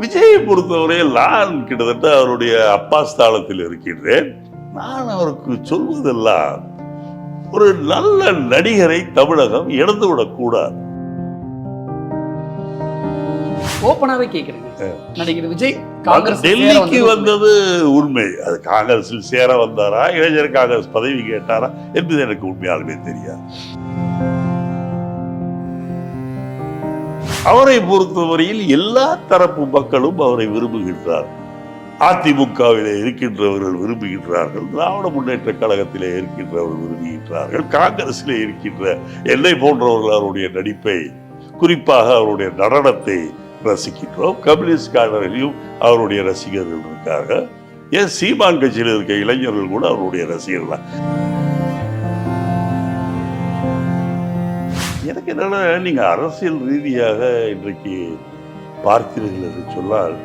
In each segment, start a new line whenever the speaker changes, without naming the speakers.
விஜயை பொறுத்தவரையில் நான் கிட்டத்தட்ட அவருடைய அப்பா ஸ்தானத்தில் இருக்கின்றேன். நான் அவருக்கு சொல்வதெல்லாம் ஒரு நல்ல நடிகரை தமிழகம் இழந்துவிடக் கூடாது.
ஓப்பனாவே கேக்குறீங்க நடிகர் விஜய் காங்கிரஸ்
டெல்லிக்கு வந்தது. உண்மை. அது காங்கிரஸில் சேர வந்தாரா இளைஞர் காங்கிரஸ் பதவி கேட்டாரா என்பது எனக்கு உண்மையாலுமே தெரியாது. அவரை பொறுத்தவரையில் எல்லா தரப்பு மக்களும் அவரை விரும்புகின்றார் அதிமுகவிலே இருக்கின்றவர்கள் விரும்புகின்றார்கள் திராவிட முன்னேற்ற கழகத்திலே இருக்கின்றவர்கள் விரும்புகின்றார்கள் காங்கிரஸிலே இருக்கின்ற என்னை போன்றவர்கள் அவருடைய நடிப்பை குறிப்பாக அவருடைய நடனத்தை ரசிக்கின்றோம். கம்யூனிஸ்ட் காரர்களையும் அவருடைய ரசிகர்கள் இருக்காங்க ஏன் சீமான் கட்சியில் இருக்க இளைஞர்கள் கூட அவருடைய ரசிகர்கள்? தான் எனக்கு என்னன்னா நீங்க அரசியல் ரீதியாக இன்றைக்கு பார்த்தீர்கள் என்று சொன்னால்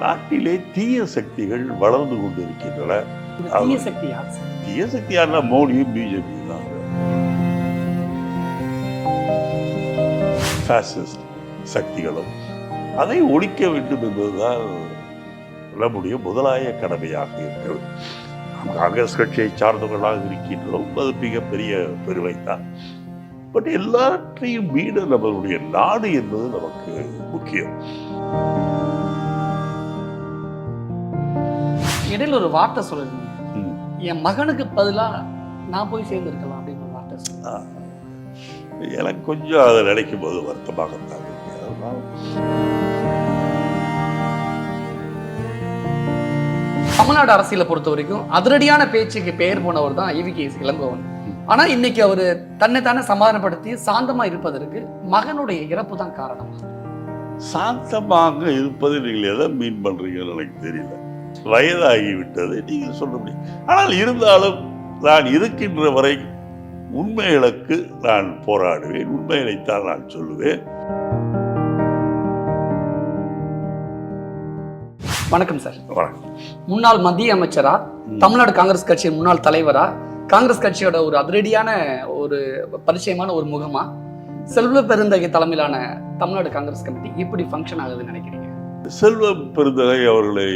நாட்டிலே தீய சக்திகள் வளர்ந்து கொண்டிருக்கின்றன.
இந்த தீய
சக்தியான மோடியும் பிஜேபி தான். சக்திகளும் அதை ஒழிக்க வேண்டும் என்பதுதான் நம்முடைய முதலாய கடமையாக இருக்கிறது. நாம் காங்கிரஸ் கட்சியை சார்ந்தவர்களாக இருக்கின்றோம் அது மிகப்பெரிய பெருமை தான். பட் எல்லாற்றையும் மீட நம்மளுடைய நாடு என்பது நமக்கு முக்கியம்.
இடையில ஒரு வார்த்தை சொல்லுங்க. என் மகனுக்கு பதிலா நான் போய் சேர்ந்திருக்கலாம் அப்படின்னு ஒரு வார்த்தை சொல்லுங்க.
எனக்கு கொஞ்சம் அதை நினைக்கும் போது வருத்தமாகத்தான் இருக்கு அதனால
தமிழ்நாடு அரசியலை பொறுத்த வரைக்கும் அதிரடியான பேச்சுக்கு பெயர் போனவர் தான் ஈவி இளங்கோவன். ஆனா இன்னைக்கு அவர் தன்னை தானே சமாதானப்படுத்தி சாந்தமா இருப்பதற்கு மகனுடைய இறப்பு தான் காரணம்.
சாந்தமாக இருப்பது நீங்கள் எதை மீன் பண்றீங்கன்னு எனக்கு தெரியல. வயதாகி விட்டது நீங்கள் சொல்ல முடியும். ஆனால் இருந்தாலும் நான் இருக்கின்ற வரை உண்மைகளுக்கு நான் போராடுவேன் உண்மைகளைத்தான் நான் சொல்லுவேன்.
வணக்கம் சார்.
வணக்கம்.
முன்னாள் மத்திய அமைச்சரா தமிழ்நாடு காங்கிரஸ் கட்சியின் முன்னாள் தலைவரா காங்கிரஸ் கட்சியோட ஒரு அதிரடியான ஒரு பரிச்சயமான ஒரு முகமா செல்வ பெருந்தகை தலைமையிலான தமிழ்நாடு காங்கிரஸ் கமிட்டி இப்படி ஃபங்க்ஷன் ஆகுதுன்னு நினைக்கிறீங்க?
செல்வ பெருந்தகை அவர்களை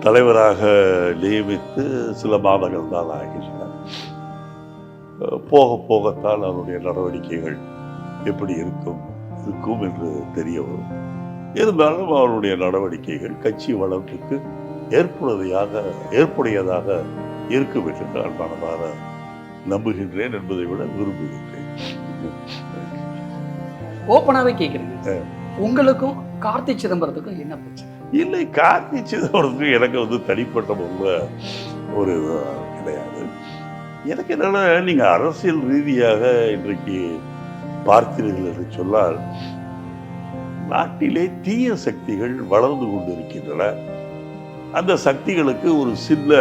தலைவராக நியமித்து சில மாதங்கள் தான் ஆகின்றன. போக போகத்தான் அவருடைய நடவடிக்கைகள் எப்படி இருக்கும் இருக்கும் என்று தெரிய வரும். இருந்தாலும் அவருடைய நடவடிக்கைகள் கட்சி வளர்ச்சிக்கு ஏற்புடையதாக ஏற்புடையதாக என்று நான் மனதார நம்புகின்றேன் என்பதை விட விரும்புகின்றேன்.
ஓப்பனாவே கேக்குறீங்க உங்களுக்கும் கார்த்தி சிதம்பரத்துக்கும் என்ன பிரச்சனை?
இல்லை கார்த்தி சிதம்பரத்துக்கு எனக்கு வந்து தனிப்பட்ட முறையில் ஒரு கிடையாது. எனக்கு என்னன்னா நீங்க அரசியல் ரீதியாக இன்றைக்கு பார்த்தீர்கள் என்று சொன்னால் நாட்டிலே தீய சக்திகள் வளர்ந்து கொண்டிருக்கின்றன. அந்த சக்திகளுக்கு ஒரு சின்ன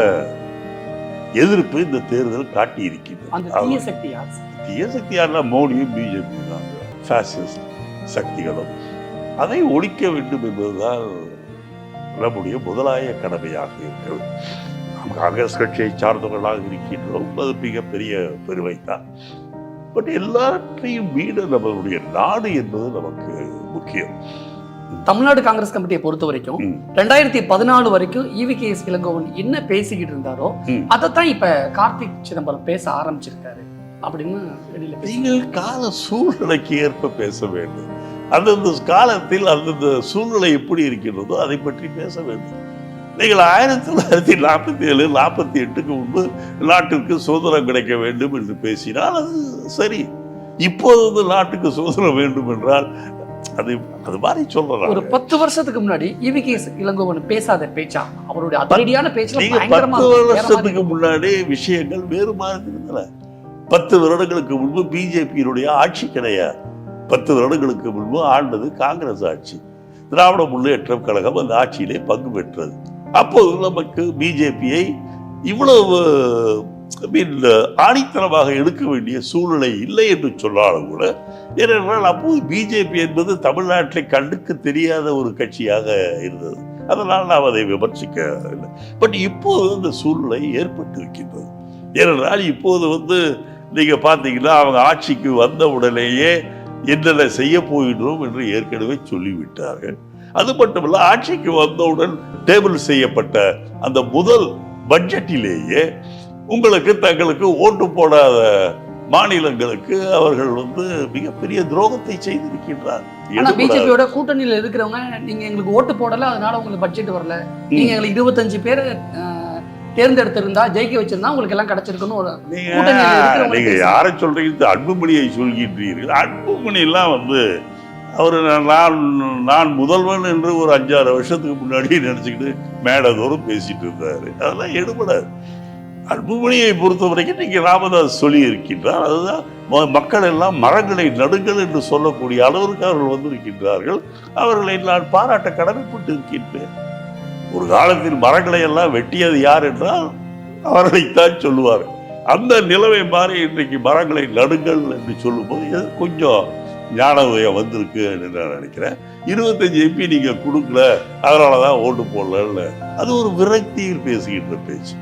எதிர்ப்பு இந்த தேர்தல் காட்டி
அந்த
இருக்கின்றது
தீய சக்தி யார்? சார்?
தீய சக்தியான மோடியும் பிஜேபி தான். சக்திகளும். அதை ஒழிக்க வேண்டும் என்பதுதான் நம்முடைய முதலாய கடமையாக இருக்கிறது. நாம் காங்கிரஸ் கட்சியை சார்ந்தவர்களாக இருக்கின்றோம். அது மிகப்பெரிய பெருமை தான். பட் எல்லாற்றையும் மீட நம்மளுடைய நாடு என்பது நமக்கு முக்கியம்.
தமிழ்நாடு காங்கிரஸ் கமிட்டியை பொறுத்த வரைக்கும். ரெண்டாயிரத்தி பதினாலு வரைக்கும் ஈவி கே எஸ் இளங்கோவன் என்ன பேசிக்கிட்டு இருந்தாரோ. அதைத்தான் இப்ப கார்த்திக் சிதம்பரம் பேச ஆரம்பிச்சிருக்காரு அப்படின்னு
நீங்கள் கால சூழ்நிலைக்கு ஏற்ப பேச வேண்டும் அந்தந்த காலத்தில் அந்தந்த சூழ்நிலை எப்படி இருக்கின்றதோ அதை பற்றி பேச வேண்டும் நீங்கள் ஆயிரத்தி தொள்ளாயிரத்தி நாற்பத்தி ஏழு நாற்பத்தி எட்டுக்கு முன்பு நாட்டிற்கு சுதந்திரம் கிடைக்க வேண்டும் என்று பேசினால் அது சரி இப்போது வந்து நாட்டுக்கு சுதந்திரம் வேண்டும் என்றால் அது அது மாதிரி
ஒரு
சொல்லலாம்
பத்து வருஷத்துக்கு முன்னாடி ஈவி கே எஸ் இளங்கோவன் பேசாத பேச்சா? அவருடைய அதிரடியான பேச்சுல
நீங்க பத்து வருஷத்துக்கு முன்னாடி விஷயங்கள் வேறு மாதிரி இருந்தன. பத்து வருடங்களுக்கு முன்பு பிஜேபியினுடைய ஆட்சி கிடையாது. பத்து வருடங்களுக்கு முன்பு ஆண்டது காங்கிரஸ் ஆட்சி. திராவிட முன்னேற்றம் கழகம் அந்த ஆட்சியிலே பங்கு பெற்றது. அப்போது நமக்கு பிஜேபியை இவ்வளவு ஆணித்தனமாக எடுக்க வேண்டிய சூழ்நிலை இல்லை என்று சொன்னாலும் கூட ஏனென்றால் அப்போது பிஜேபி என்பது தமிழ்நாட்டில் கண்ணுக்கு தெரியாத ஒரு கட்சியாக இருந்தது. அதனால் நாம் அதை விமர்சிக்கவில்லை பட் இப்போது இந்த சூழ்நிலை ஏற்பட்டு இருக்கின்றது. ஏனென்றால் இப்போது வந்து நீங்கள் பார்த்தீங்கன்னா அவங்க ஆட்சிக்கு வந்த உடனேயே என்னென்ன செய்ய போகின்றோம் என்று ஏற்கனவே சொல்லிவிட்டார்கள். அது மட்டுமல்ல ஆட்சிக்கு வந்தவுடன் டேபிள் செய்யப்பட்ட அந்த முதல் பட்ஜெட்டிலேயே உங்களுக்கு தங்களுக்கு ஓட்டு போடாத மாநிலங்களுக்கு அவர்கள் வந்து மிகப்பெரிய துரோகத்தை செய்திருக்கின்றார்.
பிஜேபியோட கூட்டணியில இருக்கிறவங்க நீங்க எங்களுக்கு ஓட்டு போடல அதனால உங்களுக்கு பட்ஜெட் வரல. நீங்க எங்களுக்கு இருபத்தஞ்சு பேர் தேர்ந்தெடுத்திருந்தா ஜெயிக்க வச்சிருந்தா உங்களுக்கு எல்லாம் கிடைச்சிருக்குன்னு ஒரு
நீங்க. யாரை சொல்றீங்க? அன்புமணியை சொல்கின்றீர்கள். அன்புமணி எல்லாம் வந்து அவர் நான் நான் முதல்வன் என்று ஒரு அஞ்சாறு வருஷத்துக்கு முன்னாடி நினைச்சுக்கிட்டு மேடதோறும் பேசிட்டு இருந்தாரு. அதெல்லாம் எடுபடாது. அன்புமணியை பொறுத்த வரைக்கும் நீங்கள் ராமதாஸ் சொல்லி இருக்கின்றார் அதுதான் மக்கள் எல்லாம் மரங்களை நடுங்கள் என்று சொல்லக்கூடிய அளவிற்கு அவர்கள் வந்திருக்கின்றார்கள். அவர்களை நான் பாராட்ட கடமைப்பட்டு இருக்கின்றேன் ஒரு காலத்தில் மரங்களை எல்லாம் வெட்டியது யார் என்றால் அவர்களைத்தான் சொல்லுவார் அந்த நிலைமை மாறி இன்றைக்கு மரங்களை நடுங்கள் என்று சொல்லும்போது கொஞ்சம் ஞான உதயம் வந்திருக்கு என்று நான் நினைக்கிறேன். இருபத்தஞ்சு எம்பி நீங்கள் கொடுக்கல அதனால தான் ஓட்டு போடலன்னு. அது ஒரு விரக்தியில் பேசுகின்ற பேச்சு.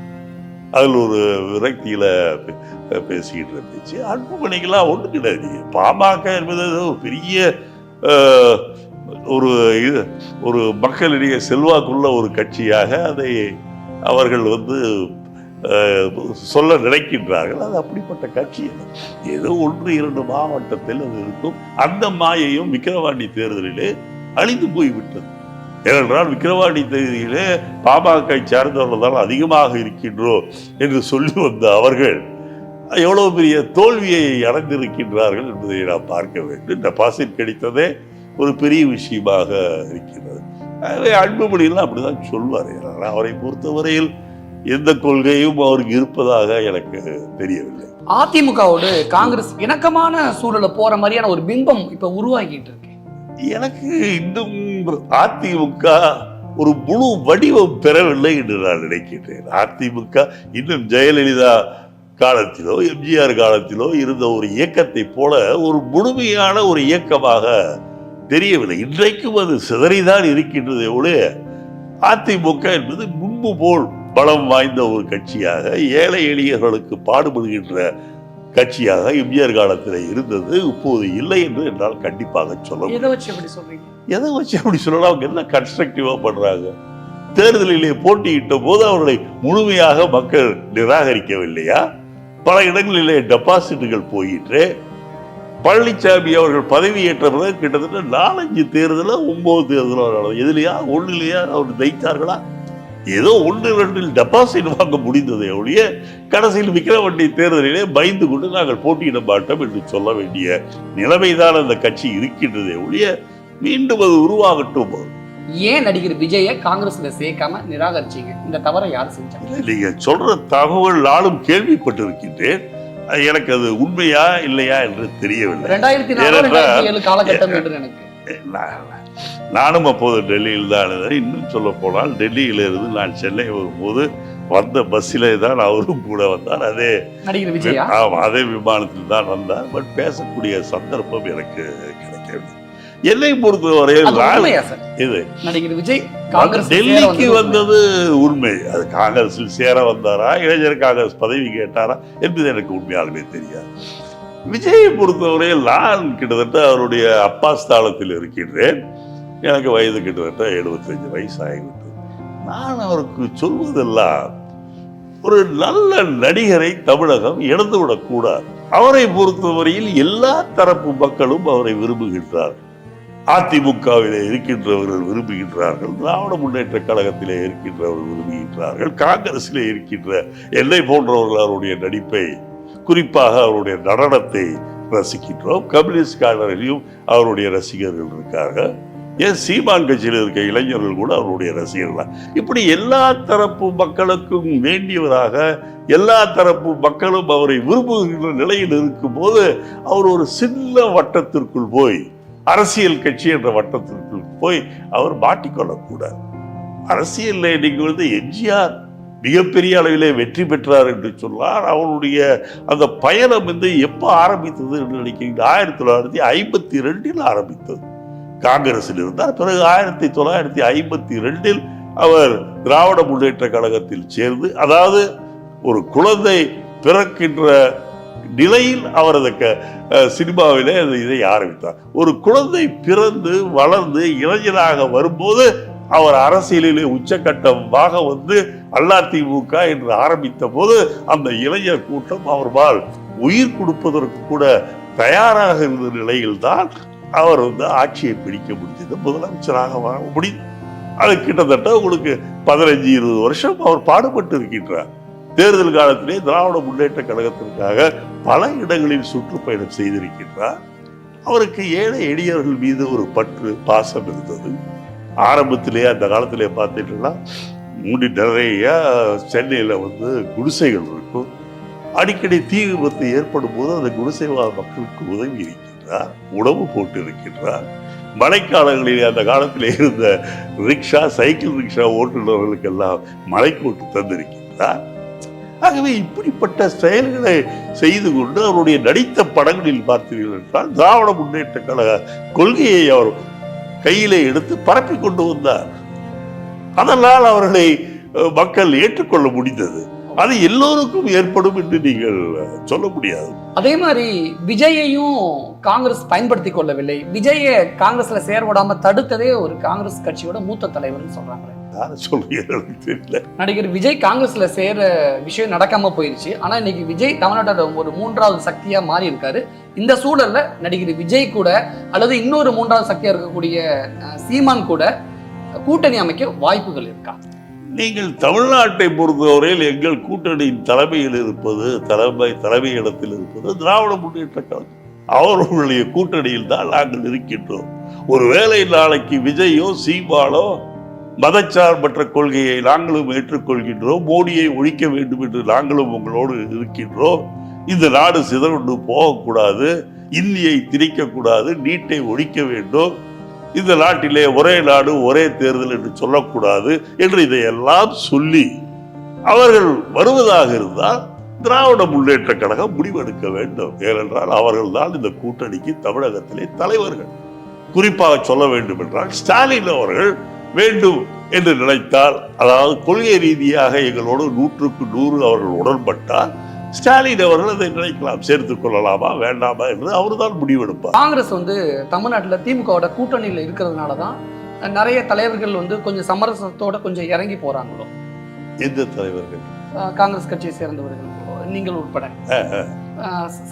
அதில் ஒரு விரக்தியில் பேசிக்கிட்டு இருந்துச்சு அன்புமணிகளாக அன்புமணிக்கெல்லாம் ஒன்று கிடையாது. பாமக என்பது ஏதோ ஒரு பெரிய ஒரு இது ஒரு மக்களிடையே செல்வாக்குள்ள ஒரு கட்சியாக அதை அவர்கள் வந்து சொல்ல நினைக்கின்றார்கள். அது அப்படிப்பட்ட கட்சி ஏதோ ஒன்று இரண்டு மாவட்டத்தில் அது இருக்கும். அந்த மாயையும் விக்கிரவாண்டி தேர்தலிலே அழிந்து போய்விட்டது. ஏனென்றால் விக்கிரவாண்டி தொகுதியிலே பாமக சேர்ந்தவர்கள் தான் அதிகமாக இருக்கின்றோம் என்று சொல்லி வந்த அவர்கள் எவ்வளவு பெரிய தோல்வியை அடைந்திருக்கின்றார்கள் என்பதை நாம் பார்க்க வேண்டும். டெபாசிட் கிடைத்ததே ஒரு பெரிய விஷயமாக இருக்கிறது ஆகவே அன்புமணியெல்லாம் அப்படிதான் சொல்வார். ஏன்னா அவரை பொறுத்தவரையில் எந்த கொள்கையும் அவருக்கு இருப்பதாக எனக்கு தெரியவில்லை.
அதிமுகவோடு காங்கிரஸ் இணக்கமான சூழலை போற மாதிரியான ஒரு பிம்பம் இப்ப உருவாக்கிட்டு இருக்கு.
எனக்கு இன்னும் அதிமுக ஒரு முழு வடிவம் பெறவில்லை என்று நான் நினைக்கின்றேன். அதிமுக இன்னும் ஜெயலலிதா காலத்திலோ எம்ஜிஆர் காலத்திலோ இருந்த ஒரு இயக்கத்தை போல ஒரு முழுமையான ஒரு இயக்கமாக தெரியவில்லை. இன்றைக்கும் அது சிதறிதான் இருக்கின்றதே ஒழிய அதிமுக என்பது முன்பு போல் பலம் வாய்ந்த ஒரு கட்சியாக ஏழை எளியர்களுக்கு பாடுபடுகின்ற கட்சியாக எம்ஜிஆர் காலத்தில் இருந்தது இப்போது இல்லை என்று என்னால் கண்டிப்பாக சொல்ல
எதை வச்சு சொல்றீங்க?
எதை வச்சு அப்படி சொல்லலாம் அவங்க என்ன கன்ஸ்ட்ரக்டிவா பண்றாங்க? தேர்தலிலே போட்டியிட்ட போது அவர்களை முழுமையாக மக்கள் நிராகரிக்கவில்லையா? பல இடங்களிலே டெபாசிட்டுகள் போயிற்று. பழனிசாமி அவர்கள் பதவியேற்ற பிறகு கிட்டத்தட்ட நாலஞ்சு தேர்தல ஒன்பது தேர்தலும் எதுலையா ஒண்ணுலையா அவர் ஜெயித்தார்களா? ஏதோ ஒன்று ரெண்டில் டெபாசிட் வாங்க முடிந்ததை ஒழிய கடைசியில் விக்கிரவண்டி தேர்தலிலே பயந்து கொண்டு நாங்கள் போட்டியிட மாட்டோம் என்று சொல்ல வேண்டிய நிலைமைதான் அந்த கட்சி இருக்கின்றதே ஒழிய மீண்டும் அது உருவாகட்டும்?
ஏன் நடிகர் விஜய காங்கிரஸ்ல சேர்க்காம நிராகரிச்சீங்க? இந்த தவறை யார் செஞ்சாங்க?
நீங்க சொல்ற தகவல் நாளும் கேள்விப்பட்டிருக்கின்றேன். எனக்கு அது உண்மையா இல்லையா என்று தெரியவில்லை.
ரெண்டாயிரத்தி நாலு காலகட்டம் என்று எனக்கு.
நானும் அப்போது டெல்லியில் தான் இருந்தேன் இன்னும் சொல்ல போனால் டெல்லியிலிருந்து நான் சென்னை வரும்போது வந்த பஸ்ஸிலே தான் அவரும் கூட வந்தார். அதே அதே விமானத்தில் தான் வந்தார். பட் பேசக்கூடிய சந்தர்ப்பம் எனக்கு கிடைக்கவில்லை. என்னை
உண்மையா சார்?
இது
நடிகர் விஜய்
டெல்லிக்கு வந்தது உண்மை. அது காங்கிரஸில் சேர வந்தாரா இளைஞர் காங்கிரஸ் பதவி கேட்டாரா என்பது எனக்கு உண்மையாலுமே தெரியாது. விஜயை பொறுத்தவரையில் நான் கிட்டத்தட்ட அவருடைய அப்பா ஸ்தானத்தில் இருக்கின்றேன். எனக்கு வயது கிட்டத்தட்ட எழுபத்தஞ்சு வயசு ஆகிவிட்டது நான் அவருக்கு சொல்வதெல்லாம் ஒரு நல்ல நடிகரை தமிழகம் இழந்துவிடக்கூடாது அவரை பொறுத்தவரையில் எல்லா தரப்பு மக்களும் அவரை விரும்புகின்றார்கள். அதிமுகவிலே இருக்கின்றவர்கள் விரும்புகின்றார்கள். திராவிட முன்னேற்ற கழகத்திலே இருக்கின்றவர்கள் விரும்புகின்றார்கள். காங்கிரஸிலே இருக்கின்ற என்னை போன்றவர்கள் அவருடைய நடிப்பை குறிப்பாக அவருடைய நடனத்தை ரசிக்கின்றோம். கம்யூனிஸ்ட் காரர்களையும் அவருடைய ரசிகர்கள் இருக்கார்கள். ஏன் சீமான் கட்சியில் இருக்க இளைஞர்கள் கூட அவருடைய ரசிகர்கள் தான். இப்படி எல்லா தரப்பு மக்களுக்கும் வேண்டியவராக எல்லா தரப்பு மக்களும் அவரை விரும்புகின்ற நிலையில் இருக்கும்போது அவர் ஒரு சின்ன வட்டத்திற்குள் போய் அரசியல் கட்சி என்ற வட்டத்திற்குள் போய் அவர் மாட்டிக்கொள்ளக்கூடாது. அரசியலில் நீங்கள் வந்து எம்ஜிஆர் மிகப்பெரிய அளவிலே வெற்றி பெற்றார் என்று சொன்னார் அவருடைய அந்த பயணம் வந்து எப்போ ஆரம்பித்தது என்று நினைக்கிறீங்க ஆயிரத்தி தொள்ளாயிரத்தி ஐம்பத்தி ரெண்டில் ஆரம்பித்தது. காங்கிரஸில் இருந்தார் பிறகு ஆயிரத்தி தொள்ளாயிரத்தி ஐம்பத்தி ரெண்டில் அவர் திராவிட முன்னேற்ற கழகத்தில் சேர்ந்து அதாவது ஒரு குழந்தை பிறக்கின்ற நிலையில் அவர் அந்த க- சினிமாவிலே இதை ஆரம்பித்தார். ஒரு குழந்தை பிறந்து வளர்ந்து இளைஞராக வரும்போது அவர் அரசியலிலே உச்சக்கட்டமாக வந்து அதிமுக என்று ஆரம்பித்த போது அந்த இளைஞர் கூட்டம் அவர்பால் உயிர் கொடுப்பதற்கு கூட தயாராக இருந்த நிலையில்தான் அவர் வந்து ஆட்சியை பிடிக்க முடிஞ்சது. முதலமைச்சராக வர முடியும் அது கிட்டத்தட்ட உங்களுக்கு பதினஞ்சு இருபது வருஷம் அவர் பாடுபட்டு இருக்கின்றார். தேர்தல் காலத்திலே திராவிட முன்னேற்ற கழகத்திற்காக பல இடங்களில் சுற்றுப்பயணம் செய்திருக்கின்றார். அவருக்கு ஏழை எளியவர்கள் மீது ஒரு பற்று பாசம் இருந்தது. ஆரம்பத்திலே அந்த காலத்திலே பார்த்துட்டோம்னா மூடி நிறைய சென்னையில் வந்து குடிசைகள் இருக்கும். அடிக்கடி தீ விபத்து ஏற்படும் போது அந்த குடிசைவாத மக்களுக்கு உதவி இருக்கும் இருக்கின்றார் உணவு போட்டு இருக்கின்றார் மழைக்காலங்களில் அந்த காலத்தில் இருந்த ரிக்ஷா சைக்கிள் ரிக்ஷா ஓட்டுநர்களுக்கெல்லாம் மலைக்கோட்டு தந்திருக்கின்றார். ஆகவே இப்படிப்பட்ட செயல்களை செய்து கொண்டு அவருடைய நடித்த படங்களில் பார்த்தீர்கள் என்றால் திராவிட முன்னேற்ற கழக கொள்கையை அவர் கையிலே எடுத்து பரப்பி கொண்டு வந்தார். அதனால் அவர்களை மக்கள் ஏற்றுக்கொள்ள முடிந்தது. அது எல்லோருக்கும் ஏற்படும் என்று நீங்கள் சொல்ல முடியாது.
அதே மாதிரி விஜயையும் காங்கிரஸ் பயன்படுத்தி கொள்ளவில்லை. விஜயை காங்கிரஸ்ல சேர விடாம தடுத்ததே ஒரு காங்கிரஸ் கட்சியோட மூத்த தலைவர்னு சொல்றாங்களே
சொல்றீங்க? தெரியல.
நடிகர் விஜய் காங்கிரஸ்ல சேர விஷயம் நடக்காம போயிருச்சு. ஆனா இன்னைக்கு விஜய் தமிழ்நாட்டோட ஒரு மூன்றாவது சக்தியா மாறி இருக்காரு இந்த சூழல்ல நடிகர் விஜய் கூட அல்லது இன்னொரு மூன்றாவது சக்தியா இருக்கக்கூடிய சீமான் கூட கூட்டணி அமைக்க வாய்ப்புகள் இருக்கா?
நீங்கள் தமிழ்நாட்டை பொறுத்தவரையில் எங்கள் கூட்டணியின் தலைமையில் இருப்பது தலைமை தலைமையிடத்தில் இருப்பது திராவிட முன்னேற்ற கழகம். அவர்களுடைய கூட்டணியில் தான் நாங்கள் இருக்கின்றோம். ஒருவேளை நாளைக்கு விஜயோ சீமானோ மதச்சார்பற்ற கொள்கையை நாங்களும் ஏற்றுக்கொள்கின்றோம் மோடியை ஒழிக்க வேண்டும் என்று நாங்களும் உங்களோடு இருக்கின்றோம். இந்த நாடு சிதறொண்டு போகக்கூடாது இந்தியை திணிக்கக்கூடாது நீட்டை ஒழிக்க வேண்டும். இந்த நாட்டிலே ஒரே நாடு ஒரே தேர்தல் என்று சொல்லக்கூடாது என்று இதையெல்லாம் சொல்லி அவர்கள் வருவதாக இருந்தால் திராவிட முன்னேற்ற கழகம் முடிவெடுக்க வேண்டும். ஏனென்றால் அவர்கள் தான் இந்த கூட்டணிக்கு தமிழகத்திலே தலைவர்கள். குறிப்பாக சொல்ல வேண்டும் என்றால் ஸ்டாலின் அவர்கள் வேண்டும் என்று நினைத்தால் அதாவது கொள்கை ரீதியாக எங்களோடு நூற்றுக்கு நூறு அவர்கள் உடன்பட்டால் ஸ்டாலின் அவர்கள் அதை நினைக்கலாம். சேர்த்துக் கொள்ளலாமா வேண்டாமா என்று அவர்தான் முடிவெடுப்பார்.
காங்கிரஸ் வந்து தமிழ்நாட்டுல திமுகவோட கூட்டணியில இருக்கிறதுனால தான் நிறைய தலைவர்கள் வந்து கொஞ்சம் சமரசத்தோட கொஞ்சம் இறங்கி போறாங்களோ?
எந்த தலைவர்கள்?
காங்கிரஸ் கட்சியை சேர்ந்தவர்கள். நீங்கள் உட்பட.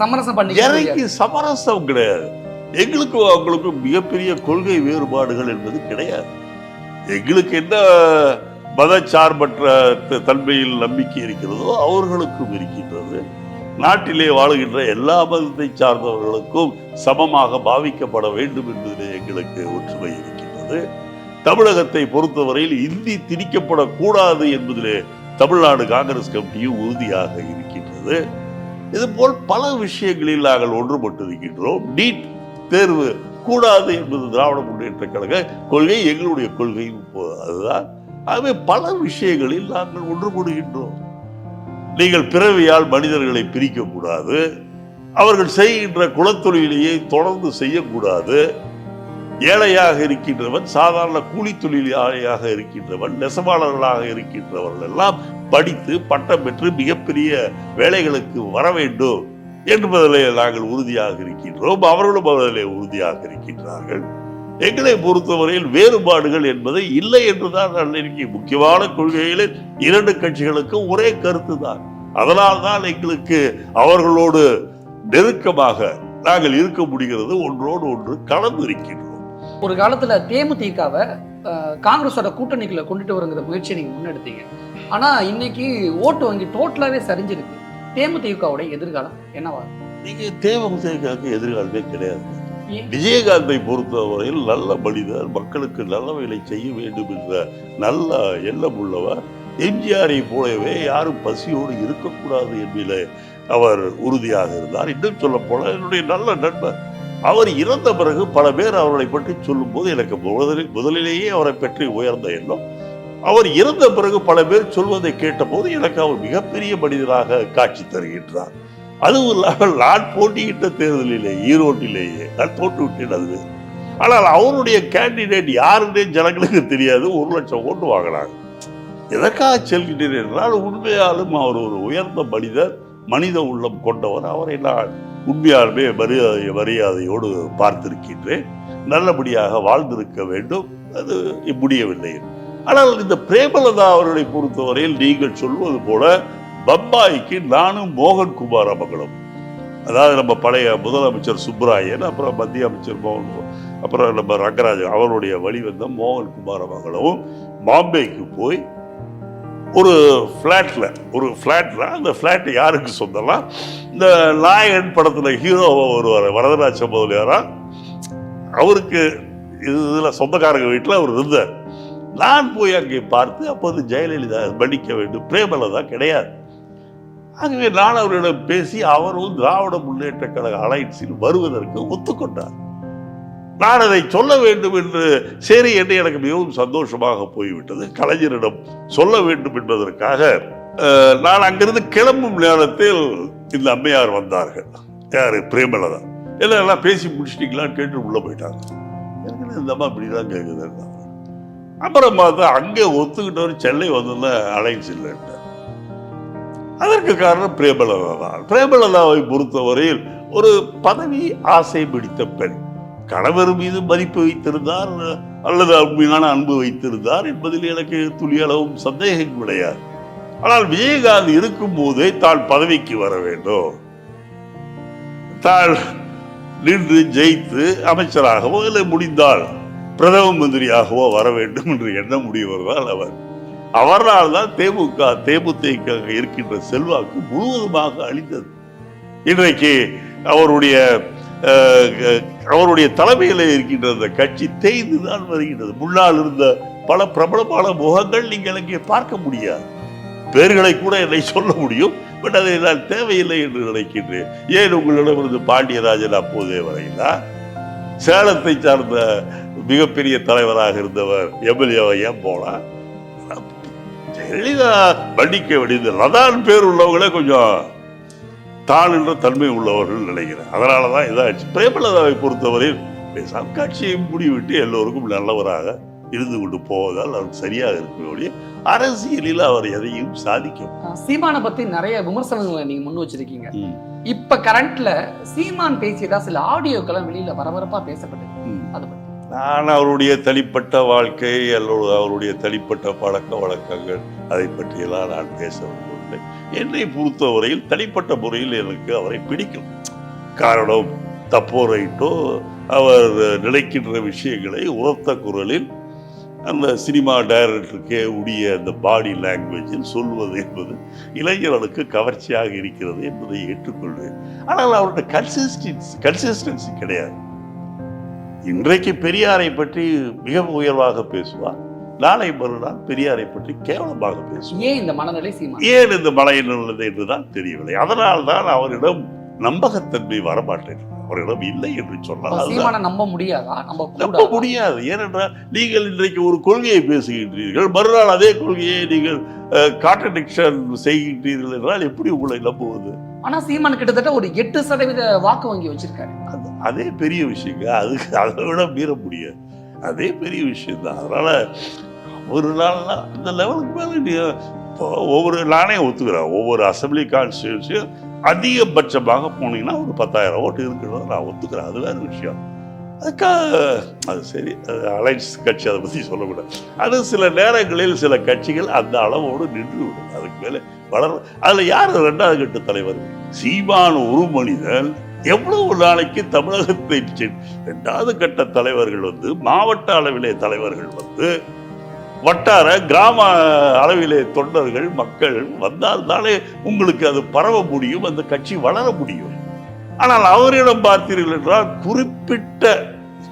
சமரசம் பண்ணி
இறங்கி சமரசம் கிடையாது. எங்களுக்கும் அவங்களுக்கும் மிகப்பெரிய கொள்கை வேறுபாடுகள் என்பது கிடையாது. எங்களுக்கு என்ன மதச்சார்பற்ற த- தன்மையில் நம்பிக்கை இருக்கிறதோ அவர்களுக்கும் இருக்கின்றது. நாட்டிலே வாழுகின்ற எல்லா மதத்தை சார்ந்தவர்களுக்கும் சமமாக பாவிக்கப்பட வேண்டும் என்பதிலே எங்களுக்கு ஒற்றுமை இருக்கின்றது. தமிழகத்தை பொறுத்தவரையில் இந்தி திணிக்கப்படக்கூடாது என்பதிலே தமிழ்நாடு காங்கிரஸ் கமிட்டியும் உறுதியாக இருக்கின்றது. இதுபோல் பல விஷயங்களில் நாங்கள் ஒன்றுபட்டு இருக்கின்றோம் நீட் தேர்வு கூடாது என்பது திராவிட முன்னேற்ற கழக கொள்கை எங்களுடைய கொள்கையும் அதுதான். ஆகவே பல விஷயங்களில் நாங்கள் ஒன்றுபடுகின்றோம். நீங்கள் பிறவியால் மனிதர்களை பிரிக்கக்கூடாது. அவர்கள் செய்கின்ற குலத்தொழிலையே தொடர்ந்து செய்யக்கூடாது. ஏழையாக இருக்கின்றவன் சாதாரண கூலி தொழிலாளியாக இருக்கின்றவன் நெசவாளர்களாக இருக்கின்றவர்கள் எல்லாம் படித்து பட்டம் பெற்று மிகப்பெரிய வேலைகளுக்கு வர வேண்டும் என்பதிலே நாங்கள் உறுதியாக இருக்கின்றோம். அவர்களும் அதிலே உறுதியாக இருக்கின்றார்கள். எங்களை பொறுத்தவரையில் வேறுபாடுகள் என்பது இல்லை என்றுதான் நான் நினைக்கிறேன் முக்கியமான கொள்கையில் இரண்டு கட்சிகளுக்கும் ஒரே கருத்து தான் அதனால் தான் எங்களுக்கு அவர்களோடு நெருக்கமாக நாங்கள் இருக்க முடிகிறது. ஒன்றோடு ஒன்று கலந்து இருக்கின்றோம்.
ஒரு காலத்துல தேமுதிகவை காங்கிரஸோட கூட்டணிக்குள்ள கொண்டுட்டு வருங்கிற முயற்சியை நீங்க முன்னெடுத்தீங்க. ஆனா இன்னைக்கு ஓட்டு வங்கி டோட்டலாவே சரிஞ்சிருக்கு. தேமுதிகவோட எதிர்காலம் என்னவா?
நீங்க தேமுதிகக்கு எதிர்காலமே கிடையாது? விஜயகாந்தை பொறுத்தவரையில் நல்ல மனிதர் மக்களுக்கு நல்லவைகளை செய்ய வேண்டும் என்ற நல்ல எண்ணம் உள்ளவர். எம்ஜிஆரை போலவே யாரும் பசியோடு இருக்கக்கூடாது என்பதில் அவர் உறுதியாக இருந்தார். இன்னும் சொல்ல போல என்னுடைய நல்ல நண்பர் அவர் இறந்த பிறகு பல பேர் அவரை பற்றி சொல்லும்போது எனக்கு முதலில் முதலிலேயே அவரை பற்றி உயர்ந்த எண்ணம். அவர் இறந்த பிறகு பல பேர் சொல்வதை கேட்டபோது எனக்கு அவர் மிகப்பெரிய மனிதராக காட்சி தருகின்றார். அதுவும் இல்லாமல் நான் போட்டியிட்ட தேர்தலிலே ஈரோட்டிலேயே நான் போட்டு விட்டேன் அது. ஆனால் அவருடைய கேண்டிடேட் யாருன்னே ஜனங்களுக்கு தெரியாது. ஒரு லட்சம் ஓட்டு வாங்கினாங்க எதற்காக செல்கிறேன் என்றால் உண்மையாலும் அவர் ஒரு உயர்ந்த மனிதர் மனித உள்ளம் கொண்டவர். அவரை நான் உண்மையாலுமே மரியாதை மரியாதையோடு பார்த்திருக்கின்றேன். நல்லபடியாக வாழ்ந்திருக்க வேண்டும். அது முடியவில்லை. ஆனால் இந்த பிரேமலதா அவர்களை பொறுத்தவரையில் நீங்கள் சொல்வது போல பம்பாய்க்கு நானும் மோகன் குமார் மகளும் அதாவது நம்ம பழைய முதலமைச்சர் சுப்ராயன் அப்புறம் மத்திய அமைச்சர் மோகன் அப்புறம் நம்ம ரங்கராஜன் அவருடைய வழிவந்த மோகன் குமார் மகளும் பாம்பேக்கு போய் ஒரு ஃப்ளாட்டில் ஒரு ஃப்ளாட்டில் அந்த ஃப்ளாட் யாருக்கு சொந்தம்னா இந்த நாயகன் படத்தில் ஹீரோவை வருவார் வரதராஜ முதலியாரா அவருக்கு இதில் சொந்தக்காரங்க வீட்டில் அவர் இருந்தார். நான் போய் அங்கே பார்த்து அப்போது ஜெயலலிதா மன்னிக்க வேண்டும் பிரேமலதா கிடையாது. ஆகவே நான் அவரிடம் பேசி அவரும் திராவிட முன்னேற்ற கழக அலைன்ஸில் வருவதற்கு ஒத்துக்கொண்டார். நான் அதை சொல்ல வேண்டும் என்று சரி என்று எனக்கு மிகவும் சந்தோஷமாக போய்விட்டது. கலைஞரிடம் சொல்ல வேண்டும் என்பதற்காக நான் அங்கிருந்து கிளம்பும் நேரத்தில் இந்த அம்மையார் வந்தார்கள். யாரு? பிரேமலதா. எல்லாம் எல்லாம் பேசி முடிச்சிட்டீங்களான்னு கேட்டு உள்ளே போயிட்டாங்க. எனக்கு இந்த அம்மா இப்படிதான் கேட்குது அப்புறம் பார்த்தா அங்கே ஒத்துக்கிட்டவர் சென்னை வந்ததுல அலைன்ஸ் இல்லைன்ட்டு அதற்கு காரணம் பிரேமலதா தான் பிரேமலதாவை பொறுத்தவரையில் ஒரு பதவி ஆசை பிடித்த பெண். கணவர் மீது மதிப்பு வைத்திருந்தார் அல்லது உண்மையான அன்பு வைத்திருந்தார் என்பதில் எனக்கு துளியளவும் சந்தேகம் கிடையாது. ஆனால் விஜயகாந்த் இருக்கும் போதே தான் பதவிக்கு வர வேண்டும். தான் நின்று ஜெயித்து அமைச்சராகவோ இல்லை முடிந்தால் பிரதம மந்திரியாகவோ வர வேண்டும் என்று எண்ண முடியவர்தான் அவர். அவரால் தான் தேமுக தேமுதிக இருக்கின்ற செல்வாக்கு முழுவதுமாக அழிந்தது. இன்றைக்கு அவருடைய அவருடைய தலைமையில் இருக்கின்ற அந்த கட்சி தேய்ந்து தான் வருகின்றது. முன்னால் இருந்த பல பிரபலமான முகங்கள் நீங்கள் அங்கே பார்க்க முடியாது. பேர்களை கூட என்னை சொல்ல முடியும் பட் அதை நான் தேவையில்லை என்று நினைக்கின்றேன். ஏன் உங்களிடமிருந்து பாண்டியராஜன் அப்போதே வரையிலா சேலத்தை சார்ந்த மிகப்பெரிய தலைவராக இருந்தவர் எம்எல்ஏவை ஏன் போனா ஜெயலலிதா மன்னிக்க வேண்டியது. லதான் பேர் உள்ளவங்களே கொஞ்சம் தான் என்ற தன்மை உள்ளவர்கள் நினைக்கிறேன். அதனால தான் இதாச்சு. பிரேமலதாவை பொறுத்தவரையில் பேசாம கட்சியை முடிவிட்டு எல்லோருக்கும் நல்லவராக இருந்து கொண்டு போவதால் அவர் சரியாக இருக்கக்கூடிய அரசியலில் அவர் எதையும் சாதிக்கும்.
சீமானை பத்தி நிறைய விமர்சனங்களை நீங்க முன் வச்சிருக்கீங்க. இப்ப கரண்ட்ல சீமான் பேசியதா சில ஆடியோக்கெல்லாம் வெளியில பரபரப்பா பேசப்பட்டது. அதை பத்தி.
நான் அவருடைய தனிப்பட்ட வாழ்க்கை அல்லது அவருடைய தனிப்பட்ட பழக்க வழக்கங்கள் அதை பற்றியெல்லாம் நான் பேச விரும்பவில்லை. என்னை பொறுத்தவரையில் தனிப்பட்ட முறையில் எனக்கு அவரை பிடிக்கும். காரணம் தப்போ ரைட்டோ அவர் நினைக்கின்ற விஷயங்களை உரத்த குரலில் அந்த சினிமா டைரக்டருக்கே உடைய அந்த பாடி லாங்குவேஜில் சொல்வது என்பது இளைஞர்களுக்கு கவர்ச்சியாக இருக்கிறது என்பதை ஏற்றுக்கொள்வேன். ஆனால் அவருடைய கன்சிஸ்டன்சி கன்சிஸ்டன்சி கிடையாது. இன்றைக்கு பெரியாரை பற்றி மிக உயர்வாக பேசுவார். நாளை மறுநாள் பெரியாரை பற்றி கேவலமாக பேசுவார்.
ஏன் இந்த மனநிலை
ஏன் இந்த மலையில் உள்ளது என்றுதான் தெரியவில்லை. அதனால் தான் அவரிடம் நம்பகத்தன்மை வரமாட்டேன். அவரிடம் இல்லை என்று சொன்னால்
நம்ப முடியாதா? நம்ப?
முடியாது. ஏனென்றால் நீங்கள் இன்றைக்கு ஒரு கொள்கையை பேசுகின்றீர்கள். மறுநாள் அதே கொள்கையை நீங்கள் கான்ட்ரடிக்ஷன் செய்கின்றீர்கள் என்றால் எப்படி உங்களை நம்புவது?
ஆனா சீமான் கிட்டத்தட்ட ஒரு எட்டு சதவீத வாக்கு வங்கி வச்சிருக்காரு.
அது- அதே பெரிய விஷயங்க. அதுக்கு அதை விட மீற முடியாது. அதே பெரிய விஷயம் தான் அதனால ஒரு நாள்னா அந்த லெவலுக்கு மேலே நீ ஒவ்வொரு நானே ஒத்துக்கிறேன். ஒவ்வொரு அசம்பிளி கான்ஸ்டியூன்சியும் அதிகபட்சமாக போனீங்கன்னா ஒரு பத்தாயிரம் ஓட்டு இருக்கிறத நான் ஒத்துக்கிறேன். அது வேறு விஷயம். அதுக்காக அது சரி. அது அலைன்ஸ் கட்சி அதை பற்றி சொல்லக்கூடாது. அது சில நேரங்களில் சில கட்சிகள் அந்த அளவோடு நின்று விடும் அதுக்கு மேலே வளர் அதில் யார் ரெண்டாவது கட்ட தலைவர்? சீமான் ஒரு மனிதன். எவ்வளவு நாளைக்கு தமிழகத்தை ரெண்டாவது கட்ட தலைவர்கள் வந்து மாவட்ட அளவிலே தலைவர்கள் வந்து வட்டார கிராம அளவிலே தொண்டர்கள் மக்கள் வந்தால் தானே உங்களுக்கு அது பரவ முடியும் அந்த கட்சி வளர முடியும். ஆனால் அவரிடம் பார்த்தீர்கள் என்றால் குறிப்பிட்ட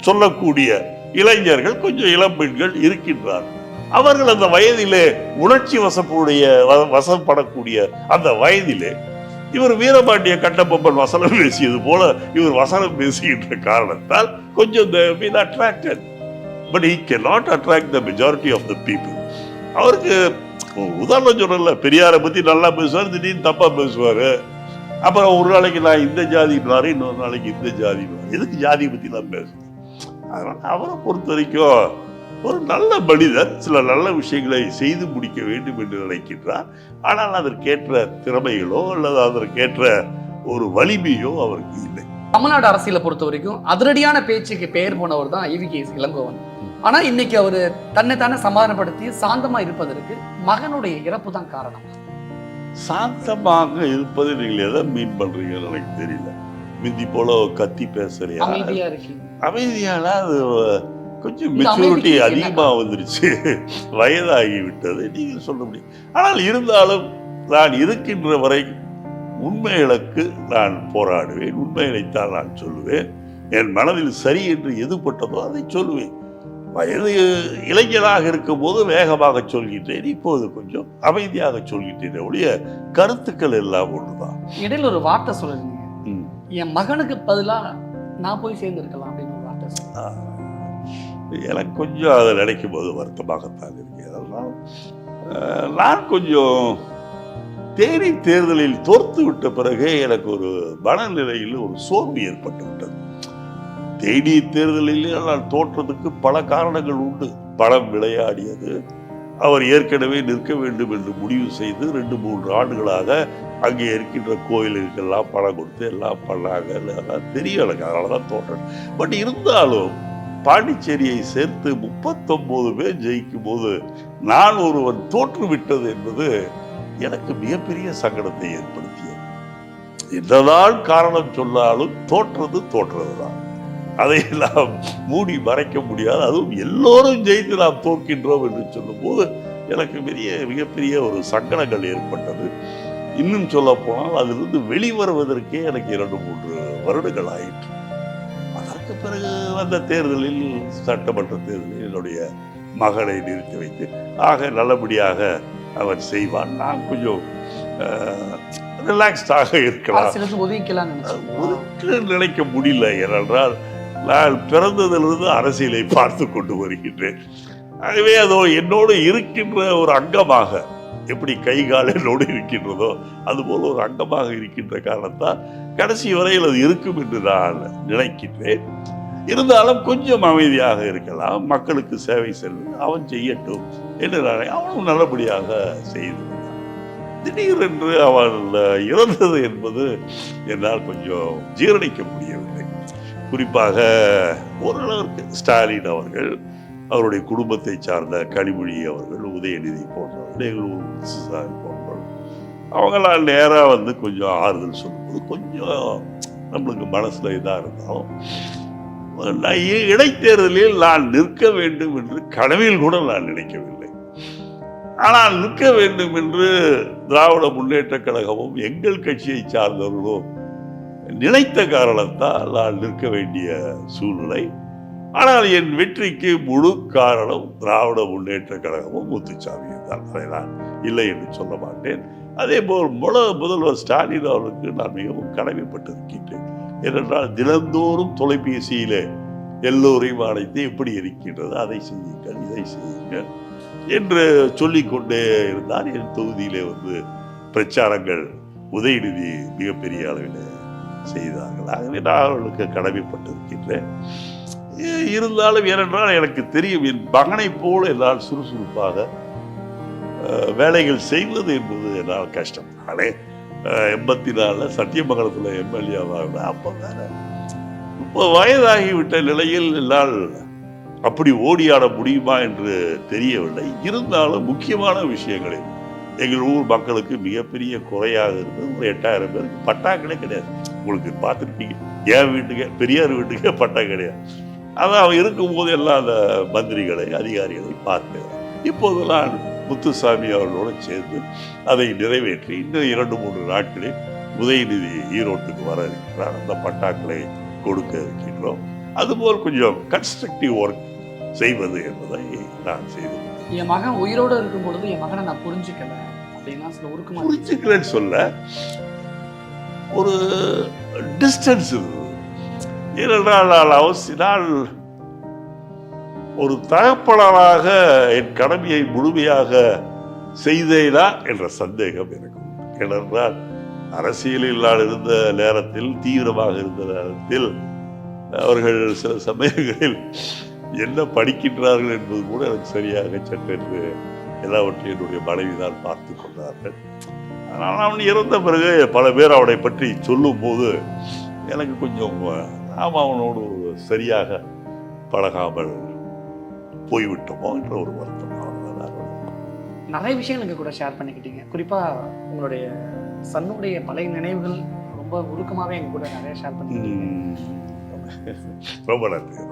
சொல்லக்கூடிய இளைஞர்கள் கொஞ்சம் இளம்பெண்கள் இருக்கின்றார்கள். அவர்கள் அந்த வயதிலே உணர்ச்சி வசப்புடைய வ- வசப்படக்கூடிய அந்த வயதிலே இவர் வீரபாண்டிய கட்டபொம்மன் வசனம் பேசியது போல இவர் வசனம் பேசுகின்ற காரணத்தால் கொஞ்சம் been attracted but he can not attract the majority of the people அவருக்கு உதாரணம் சொல்லல பெரியாரை பத்தி நல்லா பேசுவார் திடீர்னு தப்பா பேசுவாரு. அப்புறம் ஒரு நாளைக்கு நான் இந்த ஜாதின்றாரு இன்னொரு நாளைக்கு இந்த ஜாதி எதுக்கு ஜாதியை பத்தி நான் பேசுகிறேன் அதனால் அவரை பொறுத்த வரைக்கும் ஒரு நல்ல மனிதர் சில நல்ல விஷயங்களை செய்து முடிக்க வேண்டும் என்று நினைக்கின்றார். ஆனால் அதற்கேற்ற திறமைகளோ அல்லது அதற்கேற்ற ஒரு வலிமையோ அவருக்கு இல்லை.
தமிழ்நாடு அரசியலை பொறுத்த வரைக்கும் அதிரடியான பேச்சுக்கு பெயர் போனவர் தான் ஈவி கே இளங்கோவன். ஆனா இன்னைக்கு அவர் தன்னை தானே சமாதானப்படுத்தி சாந்தமா இருப்பதற்கு மகனுடைய இறப்பு தான் காரணம்.
சாந்தமாக இருப்பதை நீங்கள் எதை மீன் பண்றீங்கன்னு எனக்கு தெரியல. மிந்தி போல கத்தி
இருக்கீங்க.
அமைதியான அது கொஞ்சம் மெச்சூரிட்டி
அமைதிக்கு
அதிகமா வந்துருச்சு. வயதாகி விட்டது நீங்கள் சொல்ல முடியும். ஆனால் இருந்தாலும் நான் இருக்கின்ற வரை உண்மைகளுக்கு நான் போராடுவேன். உண்மைகளைத்தான் நான் சொல்லுவேன். என் மனதில் சரி என்று எது பட்டதோ அதை சொல்லுவேன். வயது இளைஞராக இருக்கும் போது வேகமாக சொல்கின்றேன். இப்போது கொஞ்சம் அமைதியாக சொல்கின்றேன். ஒழிய கருத்துக்கள் எல்லாம் ஒன்றுதான்.
இடையில ஒரு வார்த்தை சொல்லுங்க. என் மகனுக்கு பதிலா நான் போய் சேர்ந்திருக்கலாம் அப்படின்னு ஒரு வார்த்தை சொல்லுங்க.
எனக்கு கொஞ்சம் அதை நினைக்கும் போது வருத்தமாகத்தான் இருக்கு. அதெல்லாம் நான் கொஞ்சம் தேனி தேர்தலில் தோர்த்து விட்ட பிறகு எனக்கு ஒரு மனநிலையில் ஒரு சோர்வு ஏற்பட்டு விட்டது. தேடிய தேர்தலில் நான் தோற்றதுக்கு பல காரணங்கள் உண்டு. பணம் விளையாடியது. அவர் ஏற்கனவே நிற்க வேண்டும் என்று முடிவு செய்து ரெண்டு மூன்று ஆண்டுகளாக அங்கே இருக்கின்ற கோயிலுக்கெல்லாம் பணம் கொடுத்து எல்லாம் பண்ணாங்க. அதெல்லாம் தெரியும் எனக்கு. அதனால தான் தோற்றம் பட் இருந்தாலும் பாண்டிச்சேரியை சேர்த்து முப்பத்தொம்போது பேர் ஜெயிக்கும் போது நான் ஒருவன் தோற்று விட்டது என்பது எனக்கு மிகப்பெரிய சங்கடத்தை ஏற்படுத்தியது. என்னதான் காரணம் சொன்னாலும் தோற்றது தோற்றது தான் அதையெல்லாம் மூடி மறைக்க முடியாது. அதுவும் எல்லோரும் ஜெயித்து நாம் தோற்கின்றோம் என்று சொல்லும்போது எனக்கு பெரிய மிகப்பெரிய ஒரு சங்கடங்கள் ஏற்பட்டது. இன்னும் சொல்ல போனால் அதிலிருந்து வெளிவருவதற்கே எனக்கு இரண்டு மூன்று வருடங்கள் ஆயிற்று. அதற்கு பிறகு வந்த தேர்தலில் சட்டமன்ற தேர்தலில் என்னுடைய மகனை நிறுத்தி வைத்து ஆக நல்லபடியாக அவர் செய்வான். நான் கொஞ்சம் ரிலாக்ஸ்டாக இருக்கலாம்.
ஒதுக்கலாம்
நினைக்க முடியல ஏனென்றால் நான் பிறந்ததிலிருந்து அரசியலை பார்த்து கொண்டு வருகின்றேன். ஆகவே அதோ என்னோடு இருக்கின்ற ஒரு அங்கமாக எப்படி கை கால் என்னோடு இருக்கின்றதோ அதுபோல் ஒரு அங்கமாக இருக்கின்ற காரணத்தால் கடைசி வரையில் அது இருக்கும் என்று நான் நினைக்கின்றேன். இருந்தாலும் கொஞ்சம் அமைதியாக இருக்கலாம். மக்களுக்கு சேவை செல்வது அவன் செய்யட்டும் என்று நான் அவனும் நல்லபடியாக செய்து திடீரென்று அவன் இறந்தது என்பது என்னால் கொஞ்சம் ஜீரணிக்க முடியவில்லை. குறிப்பாக ஓரளவிற்கு ஸ்டாலின் அவர்கள் அவருடைய குடும்பத்தை சார்ந்த கனிமொழி அவர்கள் உதயநிதி போன்றவர்கள் எங்களூர் முத்துசாமி போன்றவர்கள் அவங்களாம் நேராக வந்து கொஞ்சம் ஆறுதல் சொல்லும்போது கொஞ்சம் நம்மளுக்கு மனசில் இதாக இருந்தாலும் நான் இ- இடைத்தேர்தலில் நான் நிற்க வேண்டும் என்று கனவில் கூட நான் நினைக்கவில்லை. ஆனால் நிற்க வேண்டும் என்று திராவிட முன்னேற்ற கழகமும் எங்கள் கட்சியை சார்ந்தவர்களும் நினைத்த காரணத்தால் நான் நிற்க வேண்டிய சூழ்நிலை. ஆனால் என் வெற்றிக்கு முழு காரணம் திராவிட முன்னேற்ற கழகமும் முத்துச்சாமியும் தான். அதை நான் இல்லை என்று சொல்ல மாட்டேன். அதே போல் முல முதல்வர் ஸ்டாலின் அவர்களுக்கு நான் மிகவும் கடமைப்பட்டிருக்கின்றேன். ஏனென்றால் தினந்தோறும் தொலைபேசியிலே எல்லோரையும் அழைத்து எப்படி இருக்கின்றது அதை செய்யுங்கள் இதை செய்யுங்கள் என்று சொல்லிக்கொண்டே இருந்தால் என் தொகுதியிலே வந்து பிரச்சாரங்கள் உதயநிதி மிகப்பெரிய அளவில் செய்தார்கள். ஆகவே நான் அவர்களுக்கு கடமைப்பட்டிருக்கின்றேன். இருந்தாலும் ஏனென்றால் எனக்கு தெரியும் என் மகனை போல என்னால் சுறுசுறுப்பாக வேலைகள் செய்வது என்பது என்னால் கஷ்டம். நானே எண்பத்தி நாலில் சத்தியமங்கலத்தில் எம்எல்ஏவாக அப்போ வேற இப்போ வயதாகிவிட்ட நிலையில் என்னால் அப்படி ஓடியாட முடியுமா என்று தெரியவில்லை. இருந்தாலும் முக்கியமான விஷயங்களில் எங்கள் ஊர் மக்களுக்கு மிகப்பெரிய குறையாக இருந்தது. ஒரு எட்டாயிரம் பேருக்கு பட்டாக்களே கிடையாது. உங்களுக்கு பார்த்துருப்பீங்க. என் வீட்டுக்கே பெரியார் வீட்டுக்கே பட்டா கிடையாது. அதான் அவன் இருக்கும்போது எல்லாம் அந்த மந்திரிகளை அதிகாரிகளை பார்த்தேன் இப்போது நான் முத்துசாமி அவர்களோடு சேர்ந்து அதை நிறைவேற்றி இன்னும் இரண்டு மூன்று நாட்களில் உதயநிதி ஈரோட்டுக்கு வர இருக்கிறார். அந்த பட்டாக்களை கொடுக்க இருக்கின்றோம். அதுபோல் கொஞ்சம் கன்ஸ்ட்ரக்டிவ் ஒர்க் செய்வது என்பதை நான் செய்து
என் மகன் உயிரோட இருக்கும் பொழுது என் மகனை நான் புரிஞ்சுக்கல. அப்படின்னா சில
சொல்ல ஒரு டிஸ்டன்ஸ் இருந்தது ஏனென்றால் நான் ஒரு தகப்பனராக என் கடமையை முழுமையாக செய்தேனா என்ற சந்தேகம் எனக்கு. ஏனென்றால் அரசியலில் நான் இருந்த நேரத்தில் தீவிரமாக இருந்த நேரத்தில் அவர்கள் சில சமயங்களில் என்ன படிக்கின்றார்கள் என்பது கூட எனக்கு சரியாக சட்டென்று எல்லாவற்றையும் என்னுடைய மனைவி தான் பார்த்து கொண்டார்கள். ஆனால் அவன் இறந்த பிறகு பல பேர் அவனை பற்றி சொல்லும்போது எனக்கு கொஞ்சம் நாம் அவனோடு சரியாக பழகாமல் போய்விட்டோமோ என்ற ஒரு வருத்தம்.
நிறைய விஷயங்கள் எங்க கூட ஷேர் பண்ணிக்கிட்டீங்க. குறிப்பா உங்களுடைய சன்னுடைய பழைய நினைவுகள் ரொம்ப உருக்கமாவே எங்க கூட நிறைய ஷேர் பண்ணிக்கிட்டீங்க.
ரொம்ப நன்றி